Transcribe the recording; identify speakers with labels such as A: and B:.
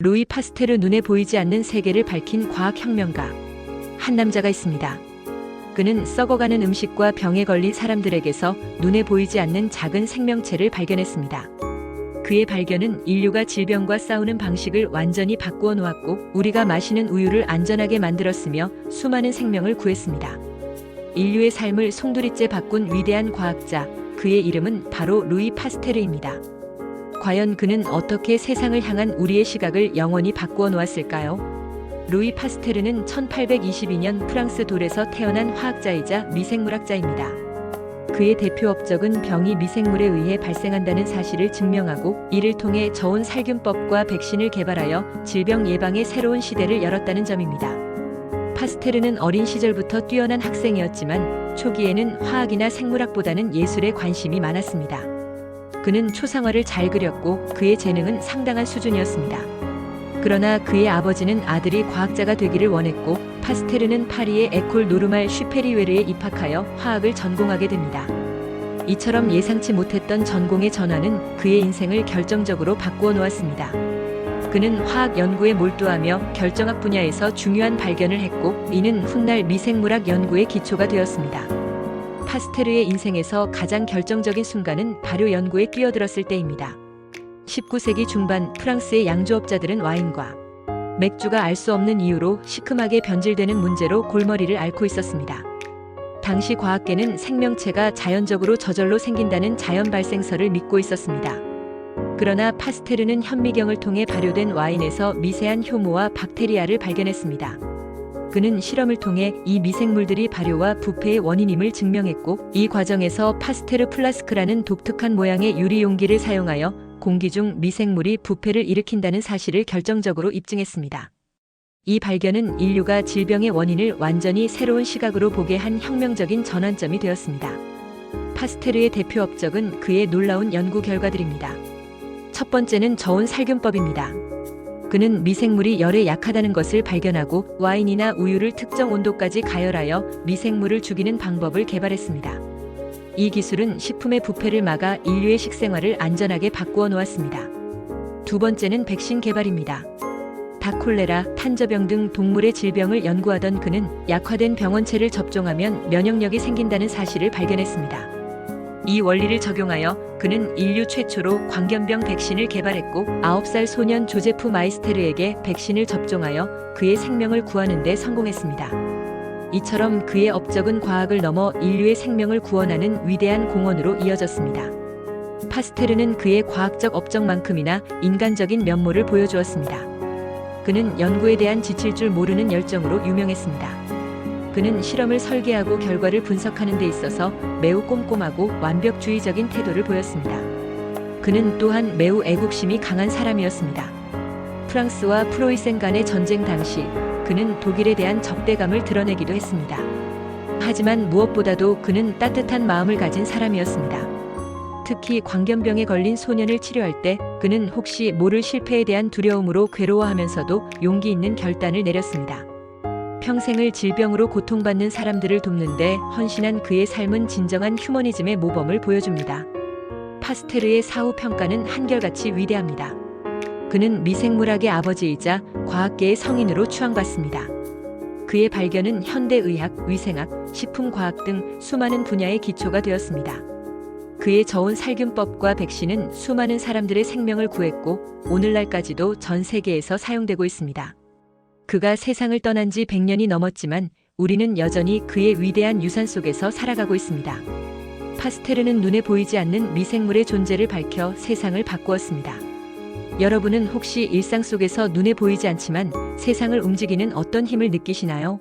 A: 루이 파스테르 눈에 보이지 않는 세계를 밝힌 과학혁명가. 한 남자가 있습니다. 그는 썩어가는 음식과 병에 걸린 사람들에게서 눈에 보이지 않는 작은 생명체를 발견했습니다. 그의 발견은 인류가 질병과 싸우는 방식을 완전히 바꾸어 놓았고 우리가 마시는 우유를 안전하게 만들었으며 수많은 생명을 구했습니다. 인류의 삶을 송두리째 바꾼 위대한 과학자, 그의 이름은 바로 루이 파스테르입니다. 과연 그는 어떻게 세상을 향한 우리의 시각을 영원히 바꾸어 놓았을까요? 루이 파스테르는 1822년 프랑스 돌에서 태어난 화학자이자 미생물학자입니다. 그의 대표 업적은 병이 미생물에 의해 발생한다는 사실을 증명하고 이를 통해 저온 살균법과 백신을 개발하여 질병 예방의 새로운 시대를 열었다는 점입니다. 파스테르는 어린 시절부터 뛰어난 학생이었지만 초기에는 화학이나 생물학보다는 예술에 관심이 많았습니다. 그는 초상화를 잘 그렸고 그의 재능은 상당한 수준이었습니다. 그러나 그의 아버지는 아들이 과학자가 되기를 원했고 파스테르는 파리의 에콜 노르말 슈페리웨르에 입학하여 화학을 전공하게 됩니다. 이처럼 예상치 못했던 전공의 전환은 그의 인생을 결정적으로 바꾸어 놓았습니다. 그는 화학 연구에 몰두하며 결정학 분야에서 중요한 발견을 했고 이는 훗날 미생물학 연구의 기초가 되었습니다. 파스테르의 인생에서 가장 결정적인 순간은 발효 연구에 뛰어들었을 때입니다. 19세기 중반 프랑스의 양조업자들은 와인과 맥주가 알 수 없는 이유로 시큼하게 변질되는 문제로 골머리를 앓고 있었습니다. 당시 과학계는 생명체가 자연적으로 저절로 생긴다는 자연 발생설을 믿고 있었습니다. 그러나 파스테르는 현미경을 통해 발효된 와인에서 미세한 효모와 박테리아를 발견했습니다. 그는 실험을 통해 이 미생물들이 발효와 부패의 원인임을 증명했고 이 과정에서 파스테르 플라스크라는 독특한 모양의 유리 용기를 사용하여 공기 중 미생물이 부패를 일으킨다는 사실을 결정적으로 입증했습니다. 이 발견은 인류가 질병의 원인을 완전히 새로운 시각으로 보게 한 혁명적인 전환점이 되었습니다. 파스테르의 대표 업적은 그의 놀라운 연구 결과들입니다. 첫 번째는 저온 살균법입니다. 그는 미생물이 열에 약하다는 것을 발견하고 와인이나 우유를 특정 온도까지 가열하여 미생물을 죽이는 방법을 개발했습니다. 이 기술은 식품의 부패를 막아 인류의 식생활을 안전하게 바꾸어 놓았습니다. 두 번째는 백신 개발입니다. 닭콜레라, 탄저병 등 동물의 질병을 연구하던 그는 약화된 병원체를 접종하면 면역력이 생긴다는 사실을 발견했습니다. 이 원리를 적용하여 그는 인류 최초로 광견병 백신을 개발했고 9살 소년 조제프 마이스테르에게 백신을 접종하여 그의 생명을 구하는 데 성공했습니다. 이처럼 그의 업적은 과학을 넘어 인류의 생명을 구원하는 위대한 공헌으로 이어졌습니다. 파스테르는 그의 과학적 업적만큼이나 인간적인 면모를 보여주었습니다. 그는 연구에 대한 지칠 줄 모르는 열정으로 유명했습니다. 그는 실험을 설계하고 결과를 분석하는 데 있어서 매우 꼼꼼하고 완벽주의적인 태도를 보였습니다. 그는 또한 매우 애국심이 강한 사람이었습니다. 프랑스와 프로이센 간의 전쟁 당시 그는 독일에 대한 적대감을 드러내기도 했습니다. 하지만 무엇보다도 그는 따뜻한 마음을 가진 사람이었습니다. 특히 광견병에 걸린 소년을 치료할 때 그는 혹시 모를 실패에 대한 두려움으로 괴로워하면서도 용기 있는 결단을 내렸습니다. 평생을 질병으로 고통받는 사람들을 돕는데 헌신한 그의 삶은 진정한 휴머니즘의 모범을 보여줍니다. 파스테르의 사후 평가는 한결같이 위대합니다. 그는 미생물학의 아버지이자 과학계의 성인으로 추앙받습니다. 그의 발견은 현대의학, 위생학, 식품과학 등 수많은 분야의 기초가 되었습니다. 그의 저온 살균법과 백신은 수많은 사람들의 생명을 구했고 오늘날까지도 전 세계에서 사용되고 있습니다. 그가 세상을 떠난 지 100년이 넘었지만 우리는 여전히 그의 위대한 유산 속에서 살아가고 있습니다. 파스테르는 눈에 보이지 않는 미생물의 존재를 밝혀 세상을 바꾸었습니다. 여러분은 혹시 일상 속에서 눈에 보이지 않지만 세상을 움직이는 어떤 힘을 느끼시나요?